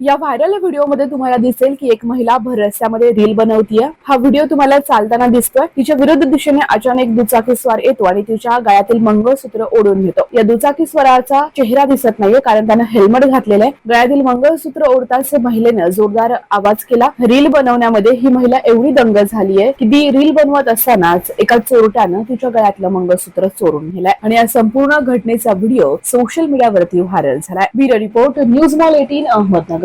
या व्हायरल व्हिडिओमध्ये तुम्हाला दिसेल की एक महिला भर रस्त्यामध्ये रील बनवतीये. हा व्हिडिओ तुम्हाला चालताना दिसतोय. तिच्या विरुद्ध दिशेने अचानक दुचाकी स्वार येतो आणि तिच्या गळ्यातील मंगळसूत्र ओढून घेतो. या दुचाकीस्वाराचा चेहरा दिसत नाहीये कारण त्यानं हेल्मेट घातलेलं आहे गळ्यातील मंगळसूत्र ओढताच महिलेनं जोरदार आवाज केला. रील बनवण्यामध्ये ही महिला एवढी दंग झाली आहे की ती रील बनवत असतानाच एका चोरट्यानं तिच्या गळ्यातलं मंगळसूत्र चोरून नेलंय. आणि या संपूर्ण घटनेचा व्हिडिओ सोशल मीडियावरती व्हायरल झालाय. Bureau report news mall eighteen Ahmednagar.